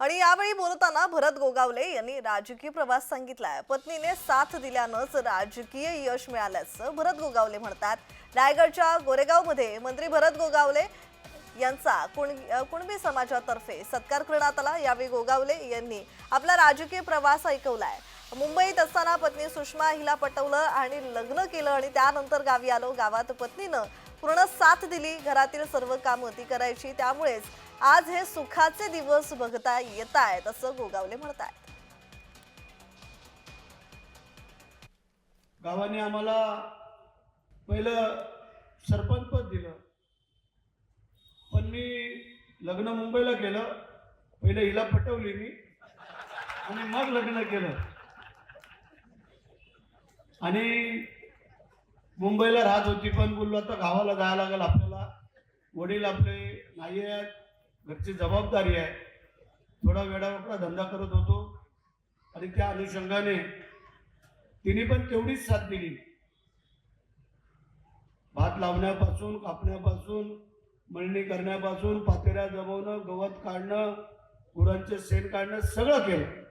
आणि यावेळी बोलताना भरत गोगावले यांनी राजकीय प्रवास सांगितलाय. पत्नीने साथ दिल्यानंच राजकीय यश मिळाल्याचं भरत गोगावले म्हणतात. रायगडच्या गोरेगावमध्ये मंत्री भरत गोगावले यांचा कुण- कुणबी समाजातर्फे सत्कार करण्यात आला. यावेळी गोगावले यांनी आपला राजकीय प्रवास ऐकवलाय. मुंबईत असताना पत्नी सुषमा हिला पटवलं आणि लग्न केलं आणि त्यानंतर गावी आलो. गावात पत्नीनं पूर्ण साथ दिली. घरातील सर्व कामं ती करायची. त्यामुळेच आज हे सुखाचे दिवस बघता येत आहेत असं गोगावले म्हणतायत. गावाने आम्हाला पहिलं सरपंच पद दिलं. पण मी लग्न मुंबईला केलं. पहिलं हिला पटवली मी आणि मग लग्न केलं. आणि मुंबईला राहत होती पण बोललो आता गावाला जायला लागेल आपल्याला वडील आपले नाही आहेत घरची जबाबदारी आहे. थोडा वेळावकडा धंदा करत होतो. आणि त्या अनुषंगाने तिने पण तेवढीच साथ दिली. भात लावण्यापासून कापण्यापासून मळणी करण्यापासून पातेऱ्या जमवणं गवत काढणं गुरांचे शेण काढणं सगळं केलं.